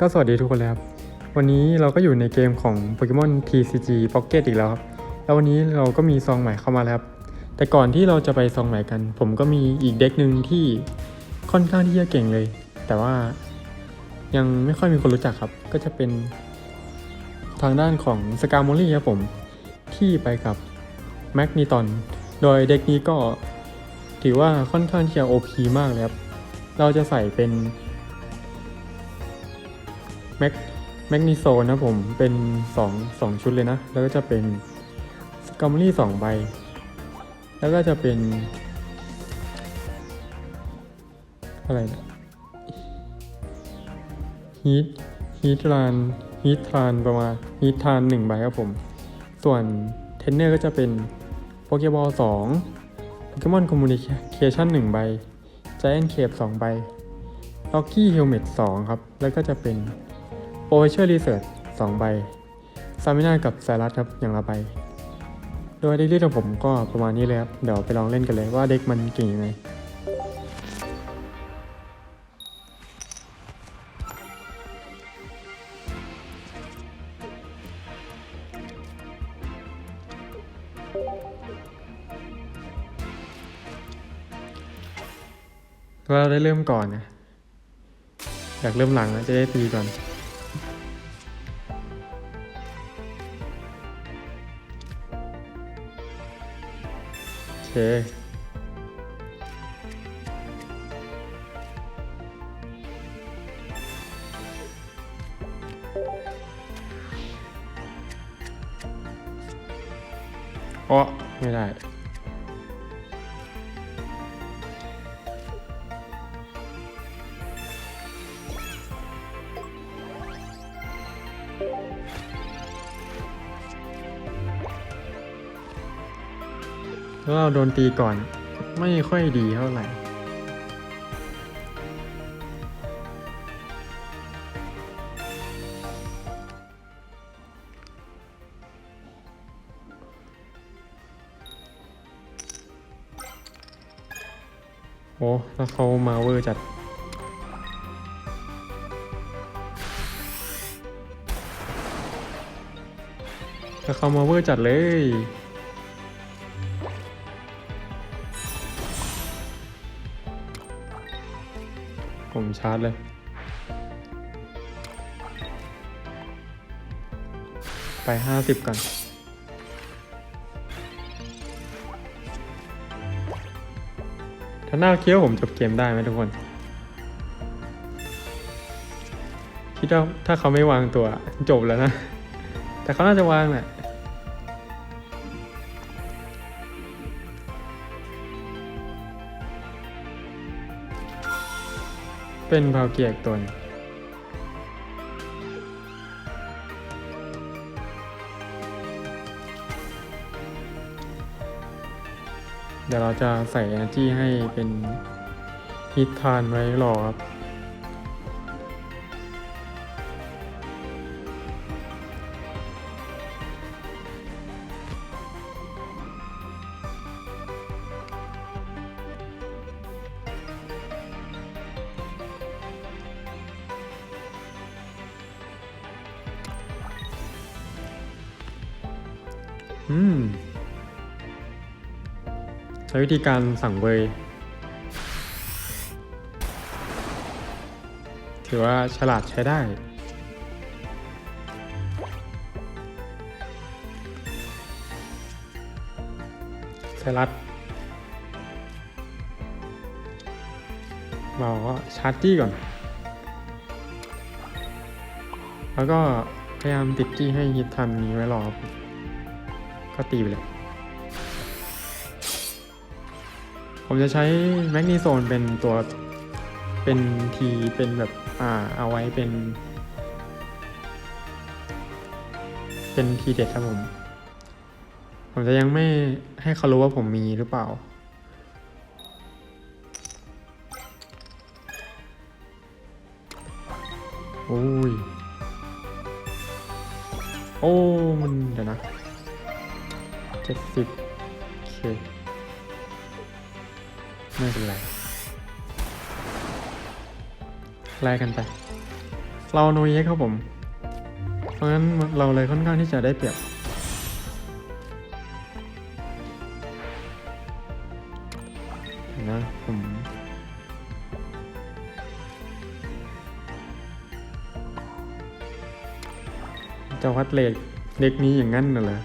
ก็สวัสดีทุกคนเลยครับ วันนี้เราก็อยู่ในเกมของ Pokemon TCG Pocket อีกแล้วครับ แล้ววันนี้เราก็มีซองใหม่เข้ามาแล้วครับ แต่ก่อนที่เราจะไปซองใหม่กัน ผมก็มีอีกเด็กหนึ่งที่ค่อนข้างที่จะเก่งเลย แต่ว่ายังไม่ค่อยมีคนรู้จักครับ ก็จะเป็นทางด้านของสกาโมลี่ครับผม ที่ไปกับแมกนีตอนโดยเด็กนี้ก็ถือว่าค่อนข้างที่จะ OP มากเลยครับ เราจะใส่เป็น แม็กแมกนีโซนะผมเป็น2 2ชุดเลยนะ แล้วก็จะเป็นสกัมลี่สองใบ แล้วก็จะเป็น อะไรนะฮีทฮีทรานฮีททานประมาณฮีททานหนึ่งใบครับผม ส่วนเทนเนอร์ก็จะเป็นโปเกบอลสองโปเกมอนคอมมูนิเคชันหนึ่งใบ Giant Cape สองใบ Rocky Helmet สองครับ แล้วก็จะเป็น โปรเชอร์รีเสิร์ชสองใบซามิน่ากับไซรัสครับอย่างละใบ โดยเด็กที่ของผมก็ประมาณนี้เลยครับ เดี๋ยวไปลองเล่นกันเลยว่าเด็กมันเก่งยังไงเราได้เริ่มก่อนนะ อยากเริ่มหลังนะจะได้ตีก่อน เคอ๋อไม่ได้ แล้วเราโดนตีก่อน ไม่ค่อยดีเท่าไหร่ โอ้แล้วเขามาเวอร์จัดแล้วเขามาเวอร์จัดเลย ผมชาร์จเลยไปห้าสิบก่อน ถ้าหน้าเคี้ยวผมจบเกมได้ไหมทุกคน คิดว่าถ้าเขาไม่วางตัวจบแล้วนะ แต่เขาน่าจะวางแหละ เป็นพาเกียกตนเดี๋ยวเราจะใส่ energy ให้เป็นฮิตทานไว้รอครับ อืม ใช้วิธีการสั่งเบยถือว่าฉลาดใช้ได้ ไซรัสเราก็ชาร์จจี้ก่อน แล้วก็พยายามติดจี้ให้ฮิตทันนี้ไว้รอครับ ก็ตีไปเลย ผมจะใช้แมกนีโซนเป็นตัวเป็นทีเป็นแบบอ่าเอาไว้เป็น เป็นทีเด็ดครับผม ผมจะยังไม่ให้เขารู้ว่าผมมีหรือเปล่าโอ้ย โอ้ มันเดี๋ยวนะ เจ็ดสิบโอเค ไม่เป็นไรไล่กันไป เราโนเยครับผม เพราะงั้นเราเลยค่อนข้างที่จะได้เปรียบนะผมจะวัดเลทเด็กนี้อย่างนั้นน่ะเหรอ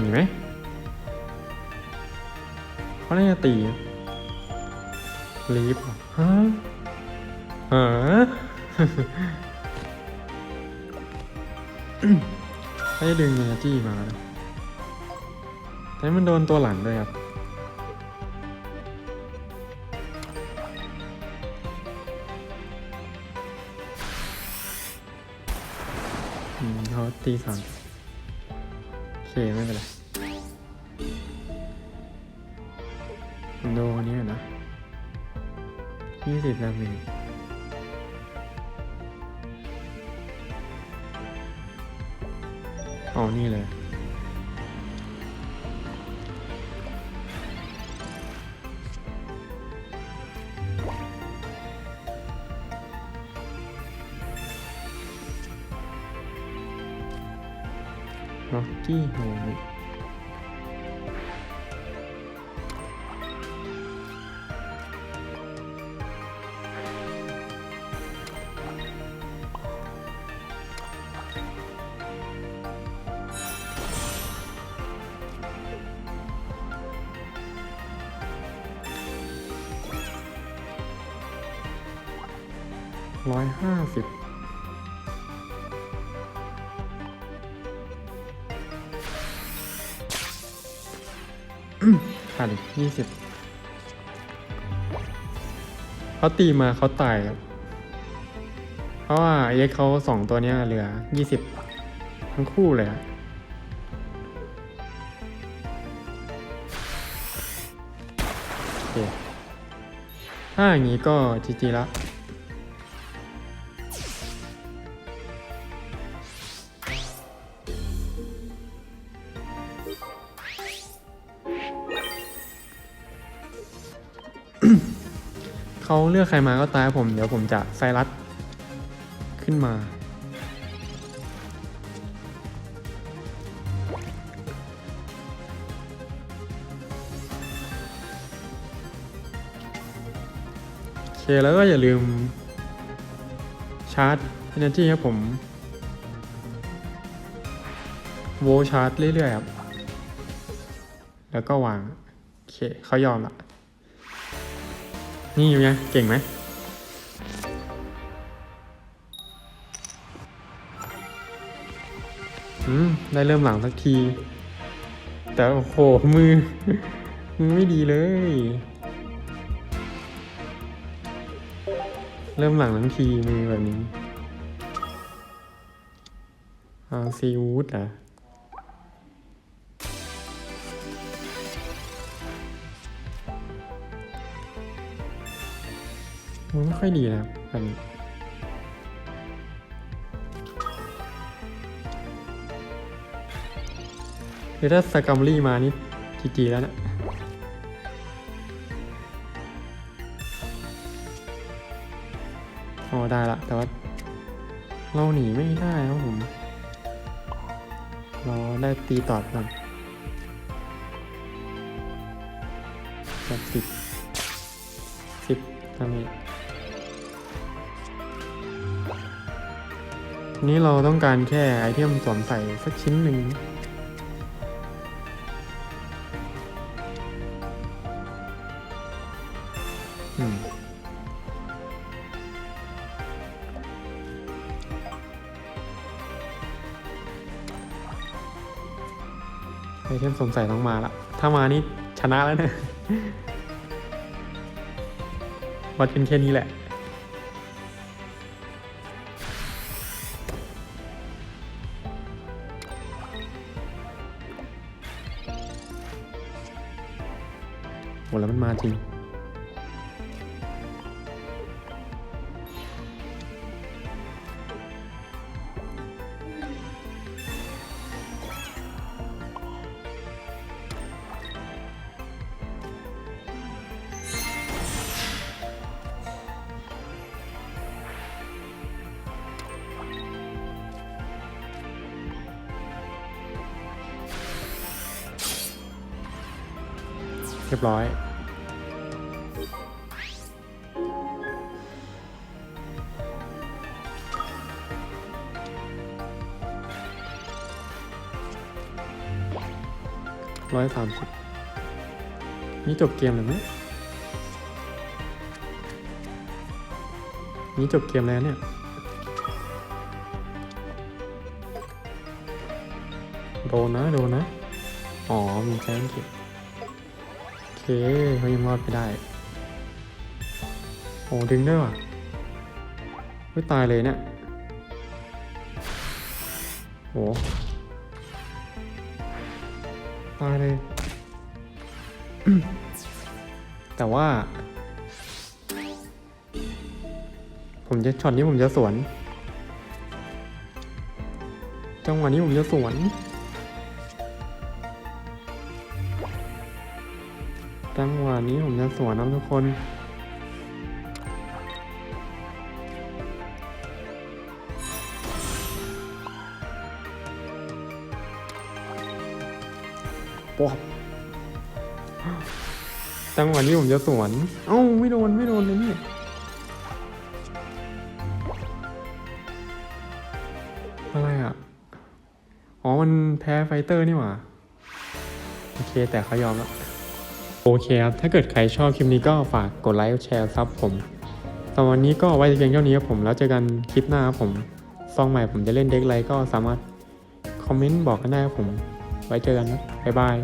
หนีไหมเขาน่าตีลีฟเหรอฮะฮะให้ดึงเนจี้มาแต่มันโดนตัวหลังด้วยครับเขาตีสาม ไม่เป็นไรโดนนี้นะยี่สิบดาเมจเอานี่เลย ร็อกกี้โฮมร้อยห้าสิบ ขาดอีกยี่สิบเขาตีมาเขาตายครับเพราะว่าเอ็กเขาสองตัวเนี้ยเหลือยี่สิบทั้งคู่เลยอะโอเคถ้าอย่างนี้ก็จีจีละ เขาเลือกใครมาก็ตายผม เดี๋ยวผมจะไซรัสขึ้นมา โอเค แล้วก็อย่าลืม ชาร์จ Energy ครับผม โวชาร์จเรื่อยๆครับ แล้วก็วาง โอเคเขายอมละ นี่อยู่ไงเก่งไหมอืมได้เริ่มหลังสักที แต่โอ้โหมือ มือไม่ดีเลย เริ่มหลังทั้งทีมือแบบนี้อาซีวูดอ่ มันไม่ค่อยดีนะครับอันนี้หรือถ้าสกัมลี่มานี่จีจีแล้วนะอ๋อได้ละ แต่ว่า เราหนีไม่ได้ครับผม เราได้ตีตอดก่อนแบบสิบสิบทำไม นี้เราต้องการแค่ไอเทมสวมใส่สักชิ้นหนึ่ง ไอเทมสวมใส่ต้องมาละ ถ้ามานี่ชนะแล้วเนี่ยวัดกันแค่นี้แหละ โหแล้วมันมาจริง รียบร้อย ร้อยสามสิบนี่จบเกมแล้วไหมนี่จบเกมแล้วเนี่ยโดนนะโดนนะ อ๋อ มีแจ้งเก็บ เคเขายังรอดไปได้ โอ้ดึงได้ว่ะไม่ตายเลยเนี่ยโอ้ตายเลย แต่ว่า ผมจะช็อตนี้ผมจะสวน จังหวะนี้ผมจะสวน จังหวะนี้ผมจะสวนนะทุกคน ป๊อบจังหวะนี้ผมจะสวน เอ้าไม่โดนไม่โดนเลยนี่อะไรอะ อ๋อ มันแพ้ไฟเตอร์นี่หว่า โอเค แต่เขายอมแล้ว โอเคครับ ถ้าเกิดใครชอบคลิปนี้ก็ฝากกดไลค์แชร์ซับผมสำหรับวันนี้ก็ไว้เพียงเท่านี้ครับผม แล้วเจอกันคลิปหน้าครับผม ซองใหม่ผมจะเล่นเด็กไรก็สามารถคอมเมนต์บอกกันได้ครับผม ไว้เจอกันนะบ๊ายบาย